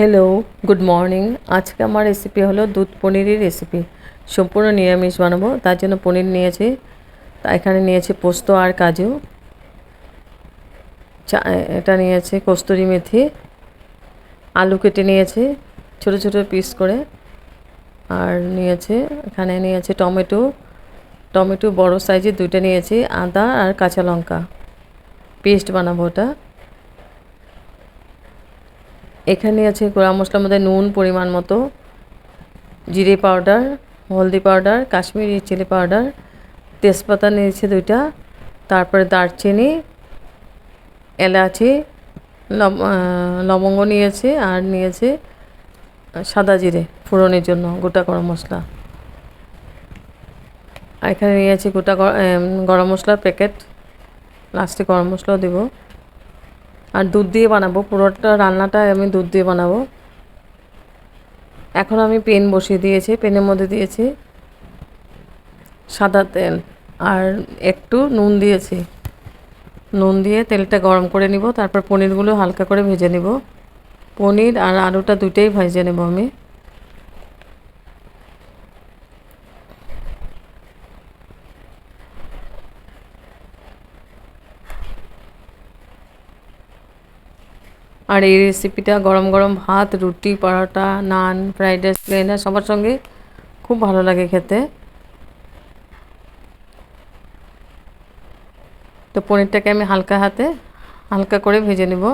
Hello good morning আজকে আমার recipe হলো দুধ পনিরের রেসিপি সম্পূর্ণ নিরামিষ বানাবো, তার জন্য পনির নিয়েছি। তা এখানে নিয়েছি পোস্ত আর কাজু। এটা নিয়েছে কস্তুরি মেথি। আলু কেটে নিয়েছি, ছোট ছোট পিস করে। আর নিয়েছে, এখানে নিয়েছে টমেটো। টমেটো বড় সাইজের দুইটা নিয়েছি, আদা আর কাঁচা লঙ্কা। পেস্ট বানাবো ওটা। এখানে আছে গোড়া মশলার মধ্যে নুন পরিমাণ মতো, জিরে পাউডার, হলদি পাউডার, কাশ্মীরি চিলি পাউডার, তেজপাতা নিয়েছে দুইটা, তারপরে দারচিনি, এলাচি, লব- লবঙ্গ নিয়েছে আর নিয়েছে সাদা জিরে ফোড়নের জন্য গোটা গরম মশলা। আর এখানে নিয়েছি গোটা গরম মশলার প্যাকেট, লাস্টে গরম মশলাও দেবো। আর দুধ দিয়ে বানাবো। পুরোটা রান্নাটা আমি দুধ দিয়ে বানাবো। এখন আমি পেন বসিয়ে দিয়েছি, পেনের মধ্যে দিয়েছি সাদা তেল আর একটু নুন দিয়েছি। নুন দিয়ে তেলটা গরম করে নিব, তারপর পনিরগুলো হালকা করে ভেজে নিব। পনির আর আলুটা দুইটাই ভেজে নেব আমি। আর এই রেসিপিটা গরম গরম ভাত, রুটি, paratha, naan fried rice plain সবার সঙ্গে খুব ভালো লাগে খেতে। তো পনিরটাকে আমি হালকা হাতে হালকা করে ভেজে নেব।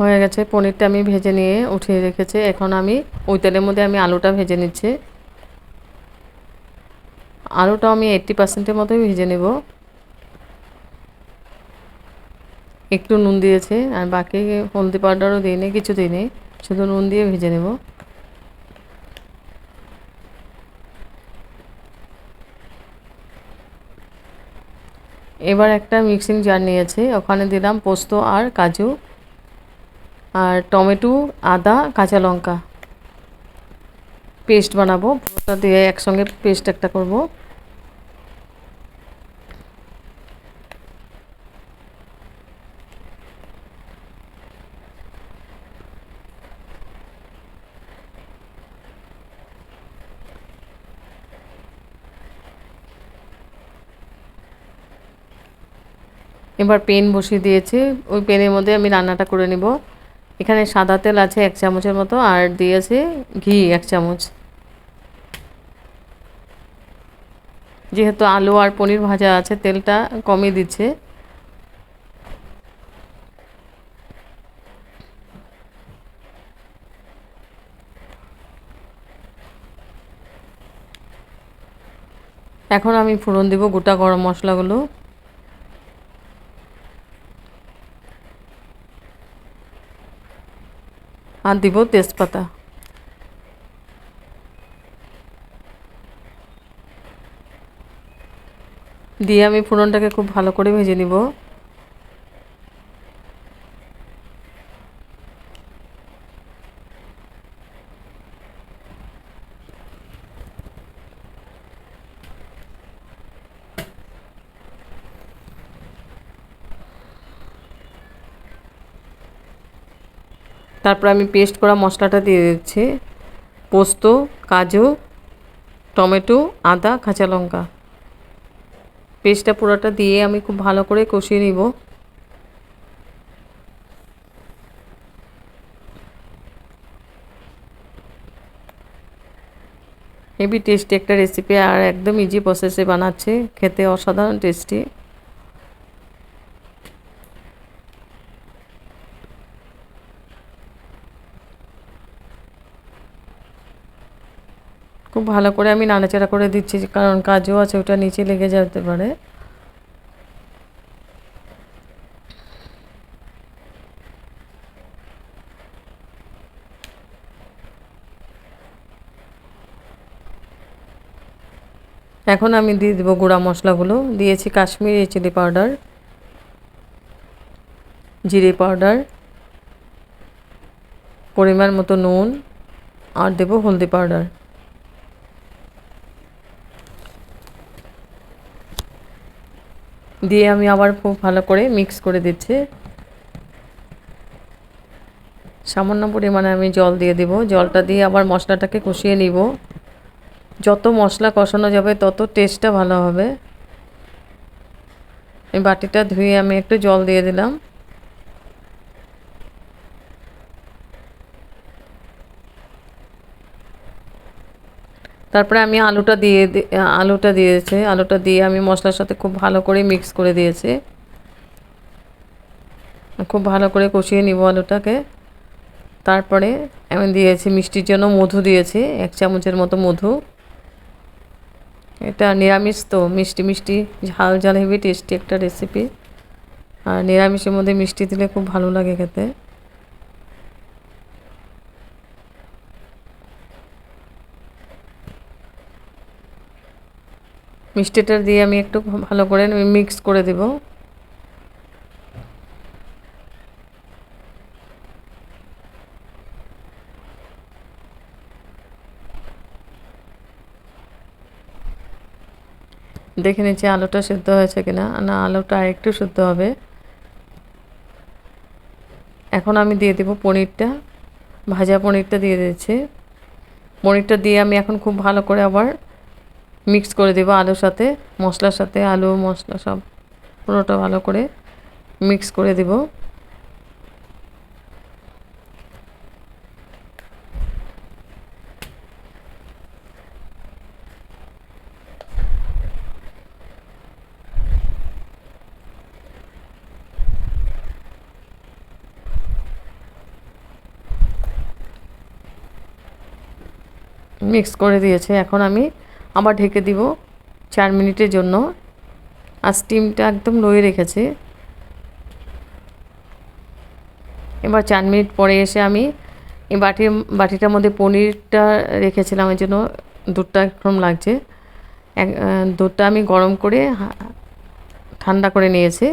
হয়ে গেছে। পনিরটা আমি ভেজে নিয়ে উঠিয়ে রেখেছি। এখন আমি ওই তেলের মধ্যে আমি আলুটা ভেজে নিচ্ছি। আলুটা আমি এইট্টি পার্সেন্টের মতোই ভেজে নেব। একটু নুন দিয়েছে, আর বাকি হলদি পাউডারও দিইনি, কিছু দিইনি, শুধু নুন দিয়ে ভেজে নেব। এবার একটা মিক্সিং জার নিয়েছি, ওখানে দিলাম পোস্ত আর কাজু। আর টমেটো, আদা, কাঁচা লঙ্কা। পেস্ট বানাবো। পুরোটা দিয়ে একসঙ্গে পেস্ট একটা করব। এবার পেন বসিয়ে দিয়েছি। ওই পেনের মধ্যে আমি রান্নাটা করে নিব। এখানে সাদা তেল আছে এক চামচের মতো, আর দিয়েছে ঘি এক চামচ। যেহেতু আলু আর পনির ভাজা আছে, তেলটা কমই দিচ্ছে। এখন আমি ফোড়ন দিব গোটা গরম মশলাগুলো। আর দিব তেজপাতা দিয়ে আমি ফোড়নটাকে খুব ভালো করে ভেজে নিব। তারপর আমি পেস্ট করা মশলাটা দিয়ে দিচ্ছি। পোস্ত, কাজু, টমেটো, আদা, কাঁচা লঙ্কা। পেস্টটা পুরোটা দিয়ে আমি খুব ভালো করে কষিয়ে নিব। হেভি টেস্টি একটা রেসিপি আর একদম ইজি প্রসেসে বানাচ্ছে। খেতে অসাধারণ টেস্টি খুব ভালো করে আমি নাড়াচাড়া করে দিচ্ছি, কারণ কাজও আছে, ওটা নিচে লেগে যেতে পারে। এখন আমি দিয়ে দেবো গুঁড়া মশলাগুলো। দিয়েছি কাশ্মীরি চিলি পাউডার, জিরে পাউডার, পরিমাণ মতো নুন, আর দেবো হলদি পাউডার। দিয়ে আমি আবার খুব ভালো করে মিক্স করে দিচ্ছি। সামান্য পরিমাণে আমি জল দিয়ে দিব। জলটা দিয়ে আবার মশলাটাকে কষিয়ে নিব। যত মশলা কষানো যাবে, তত টেস্টটা ভালো হবে। এই বাটিটা ধুয়ে আমি একটু জল দিয়ে দিলাম। তারপরে আমি আলুটা দিয়ে আলুটা দিয়েছে। আলুটা দিয়ে আমি মশলার সাথে খুব ভালো করে মিক্স করে দিয়েছি। খুব ভালো করে কষিয়ে নিব আলুটাকে। তারপরে আমি দিয়েছি, মিষ্টির জন্য মধু দিয়েছি, এক চামচের মতো মধু। এটা নিরামিষ তো, মিষ্টি মিষ্টি, ঝাল ঝাল হেবি টেস্টি একটা রেসিপি আর নিরামিষের মধ্যে মিষ্টি দিলে খুব ভালো লাগে খেতে। মিষ্টিটা দিয়ে আমি একটু ভালো করে মিক্স করে দেব। দেখে নিচ্ছি আলুটা সিদ্ধ হয়েছে কিনা। না, আলুটা আরেকটু সিদ্ধ হবে। এখন আমি দিয়ে দেব পনিরটা। ভাজা পনিরটা দিয়ে দিচ্ছি। পনিরটা দিয়ে আমি এখন খুব ভালো করে আবার মিক্স করে দেবো আলুর সাথে, মশলার সাথে, আলু, মশলা সব পুরোটা ভালো করে মিক্স করে দেব। মিক্স করে দিয়েছে, এখন আমি আবার ঢেকে দিব চার মিনিটের জন্য। আর স্টিমটা একদম লোয়ে রেখেছে। এবার চার মিনিট পরে এসে আমি এই বাটির বাটিটার মধ্যে পনিরটা রেখেছিলাম, এই জন্য দুধটা একরকম লাগছে। এক দুধটা আমি গরম করে ঠান্ডা করে নিয়েছি।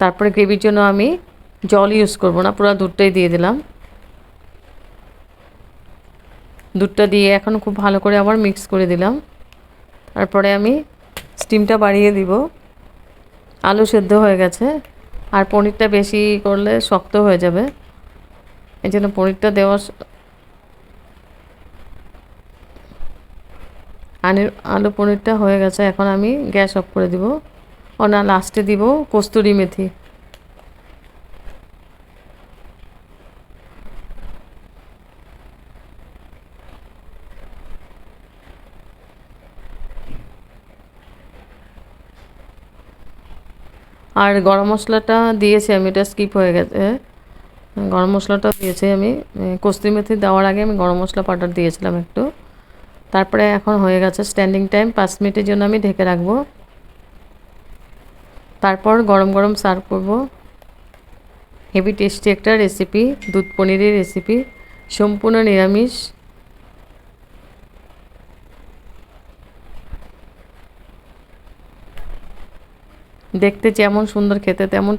তারপরে গ্রেভির জন্য আমি জল ইউজ করব না, পুরো দুধটাই দিয়ে দিলাম। দুধটা দিয়ে এখন খুব ভালো করে আবার মিক্স করে দিলাম। তারপরে আমি স্টিমটা বাড়িয়ে দিব। আলু সেদ্ধ হয়ে গেছে। আর পনিরটা বেশি করলে শক্ত হয়ে যাবে। এই জন্য পনিরটা দেওয়া আনির আলু পনিরটা হয়ে গেছে। এখন আমি গ্যাস অফ করে দিব। ও না লাস্টে দিব কস্তুরি মেথি। আর গরম মশলাটা দিয়েছি আমি, এটা স্কিপ হয়ে গেছে। গরম মশলাটা দিয়েছি আমি। কস্তুরি মেথি দেওয়ার আগে আমি গরম মশলা পাউডার দিয়েছিলাম একটু। তারপরে এখন হয়ে গেছে স্ট্যান্ডিং টাইম পাঁচ মিনিটের জন্য আমি ঢেকে রাখব। তারপর গরম গরম সার্ভ করব। হেভি টেস্টি একটা রেসিপি দুধ পনিরের রেসিপি সম্পূর্ণ নিরামিষ। দেখতে যেমন সুন্দর খেতে তেমন